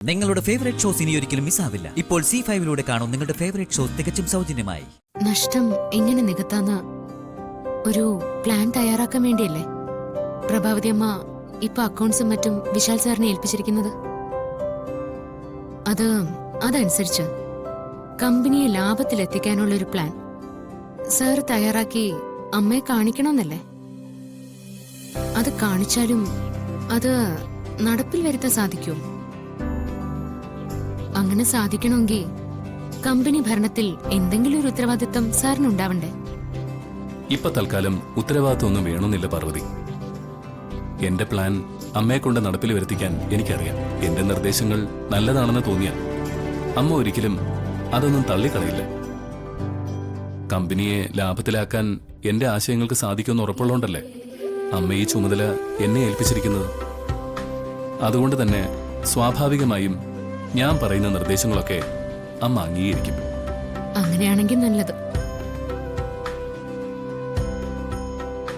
നിങ്ങളുടെ favourite shows ഇനി ഒരിക്കലും മിസ്സാവില്ല ഇപ്പോൾ സി ഫൈവിലൂടെ കാണും നിങ്ങളുടെ ഫേവറേറ്റ് ഷോസ് തികച്ചും സൗജന്യമായി. നഷ്ടം എങ്ങനെ നികത്താന്ന് ഒരു പ്ലാൻ തയ്യാറാക്കാൻ വേണ്ടിയല്ലേ? പ്രഭാവതി അമ്മ ഇപ്പൊ അക്കൗണ്ട്സും മറ്റും വിശാൽ സാറിനെ ഏൽപ്പിച്ചിരിക്കുന്നത്? അത് അതനുസരിച്ച് കമ്പനിയെ ലാഭത്തിലെത്തിക്കാനുള്ള ഒരു പ്ലാൻ സാർ തയ്യാറാക്കി അമ്മയെ കാണിക്കണമെന്നല്ലേ? അത് കാണിച്ചാലും അത് നടപ്പിൽ വരുത്താൻ സാധിക്കുമോ? അങ്ങനെ സാധിക്കണമെങ്കിൽ കമ്പനി ഭരണത്തിൽ എന്തെങ്കിലും ഒരു ഉത്തരവാദിത്തം സാറിനുണ്ടാവണ്ടേ? ഇപ്പൊ തൽക്കാലം ഉത്തരവാദിത്വമൊന്നും വേണമെന്നില്ല പാർവതി. എന്റെ പ്ലാൻ അമ്മയെ കൊണ്ട് നടപ്പിൽ വരുത്തിക്കാൻ എനിക്കറിയാം. എന്റെ നിർദ്ദേശങ്ങൾ നല്ലതാണെന്ന് തോന്നിയാൽ അമ്മ ഒരിക്കലും അതൊന്നും തള്ളിക്കളയില്ല. കമ്പനിയെ ലാഭത്തിലാക്കാൻ എന്റെ ആശയങ്ങൾക്ക് സാധിക്കുമെന്ന് ഉറപ്പുള്ളതുകൊണ്ടല്ലേ അമ്മ ഈ ചുമതല എന്നെ ഏൽപ്പിച്ചിരിക്കുന്നത്? അതുകൊണ്ട് തന്നെ സ്വാഭാവികമായും ഞാൻ പറയുന്ന നിർദ്ദേശങ്ങളൊക്കെ അമ്മ അംഗീകരിക്കും. അങ്ങനെയാണെങ്കിൽ നല്ലത്.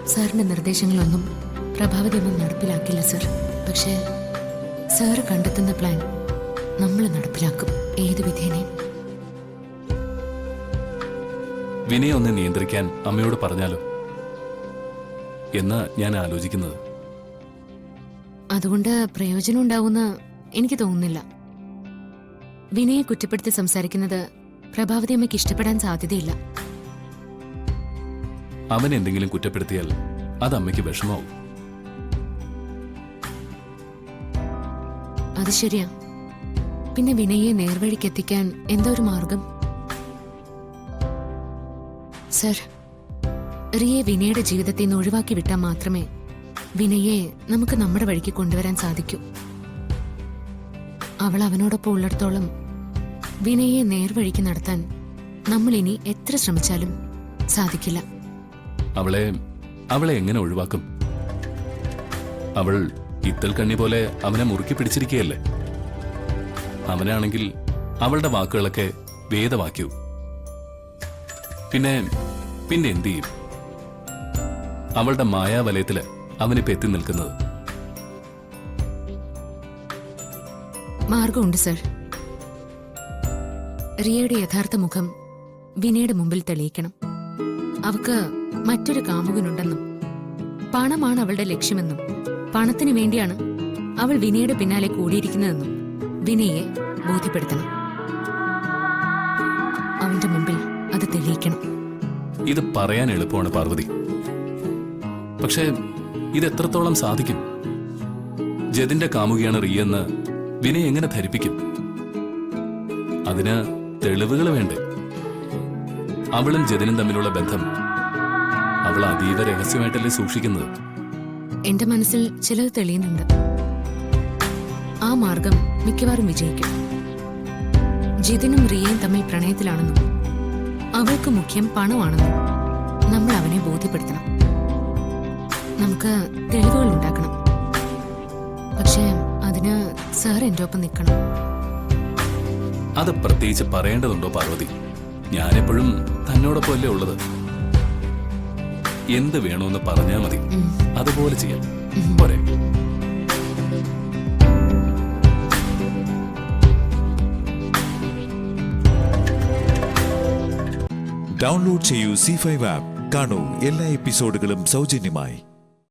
സാറിന്റെ നിർദ്ദേശങ്ങളൊന്നും പ്രഭാവതി അമ്മ നടപ്പിലാക്കില്ല സർ. പക്ഷേ സാറ് കണ്ടെത്തുന്ന പ്ലാൻ നമ്മൾ നടപ്പിലാക്കും. ഏത് വിധേനയും വിനയെ ഒന്ന് നിയന്ത്രിക്കാൻ അമ്മയോട് പറഞ്ഞാലോ? എന്ന് ഞാൻ ആലോചിക്കുന്നത്. അതുകൊണ്ട് പ്രയോജനം ഉണ്ടാവുമെന്ന് എനിക്ക് തോന്നുന്നില്ല. വിനയെ കുറ്റപ്പെടുത്തി സംസാരിക്കുന്നത് പ്രഭാവതി അമ്മയ്ക്ക് ഇഷ്ടപ്പെടാൻ സാധ്യതയില്ല. അവൻ എന്തെങ്കിലും കുറ്റപ്പെടുത്തിയാൽ അത് അമ്മയ്ക്ക് വിഷമാവും അത് ശരിയാ. പിന്നെ വിനയെ നേർവഴിക്ക് എത്തിക്കാൻ എന്തോ ഒരു മാർഗം? സർ റിയെ വിനയുടെ ജീവിതത്തിൽ നിന്ന് ഒഴിവാക്കി വിട്ടാൽ മാത്രമേ വിനയെ നമുക്ക് നമ്മുടെ വഴിക്ക് കൊണ്ടുവരാൻ സാധിക്കൂ. അവൾ അവനോടൊപ്പം ഉള്ളിടത്തോളം വിനയെ നേർവഴിക്ക് നടത്താൻ നമ്മൾ ഇനി എത്ര ശ്രമിച്ചാലും സാധിക്കില്ല. അവളെ അവളെ എങ്ങനെ ഒഴിവാക്കും? അവൾ ഇത്തൽ കണ്ണി പോലെ അവനെ മുറുക്കി പിടിച്ചിരിക്കുകയല്ലേ? അവനാണെങ്കിൽ അവളുടെ വാക്കുകളൊക്കെ വേദവാക്യു പിന്നെ പിന്നെ എന്തു ചെയ്യും? അവളുടെ മായാവലയത്തിൽ അവനിപ്പോ എത്തി നിൽക്കുന്നത്? മാർഗമുണ്ട് സർ. റിയയുടെ യഥാർത്ഥ മുഖം വിനയുടെ മുമ്പിൽ തെളിയിക്കണം. അവക്ക് മറ്റൊരു കാമുകനുണ്ടെന്നും പണമാണ് അവളുടെ ലക്ഷ്യമെന്നും പണത്തിന് വേണ്ടിയാണ് അവൾ വിനയുടെ പിന്നാലെ കൂടിയിരിക്കുന്നതെന്നും വിനയെ ബോധ്യപ്പെടുത്തണം. അവന്റെ മുമ്പിൽ അത് തെളിയിക്കണം. ഇത് പറയാൻ എളുപ്പമാണ് പാർവതി. പക്ഷേ ഇത് എത്രത്തോളം സാധിക്കും? ജതിന്റെ കാമുകിയാണ് റിയെന്ന് വിനയ് എങ്ങനെ ധരിപ്പിക്കും? അതിന് തെളിവുകൾ വേണ്ടേ? അവളും ജതിനും തമ്മിലുള്ള ബന്ധം അവൾ അതീവ രഹസ്യമായിട്ടല്ലേ സൂക്ഷിക്കുന്നത്? എന്റെ മനസ്സിൽ ചിലത് തെളിയുന്നുണ്ട്. ആ മാർഗം മിക്കവാറും വിജയിക്കും. ജിതിനും റിയയും തമ്മിൽ പ്രണയത്തിലാണെന്നും അവൾക്ക് മുഖ്യം പണമാണെന്നും നമ്മൾ അവനെ ബോധ്യപ്പെടുത്തണം. നമുക്ക് തെളിവുകൾ ഉണ്ടാക്കണം. പക്ഷേ അതിന് സാർ എന്റെ ഒപ്പം നിൽക്കണം. അത് പ്രത്യേകിച്ച് പറയേണ്ടതുണ്ടോ പാർവതി? ഞാനെപ്പോഴും തന്നോടൊപ്പം അല്ലേ ഉള്ളത്. എന്ത് വേണമെന്ന് പറഞ്ഞാൽ മതി. അതുപോലെ ചെയ്യാം. പോരെ. ഡൗൺലോഡ് ചെയ്യൂ സി ഫൈവ് ആപ്പ് കാണൂ എല്ലാ എപ്പിസോഡുകളും സൗജന്യമായി.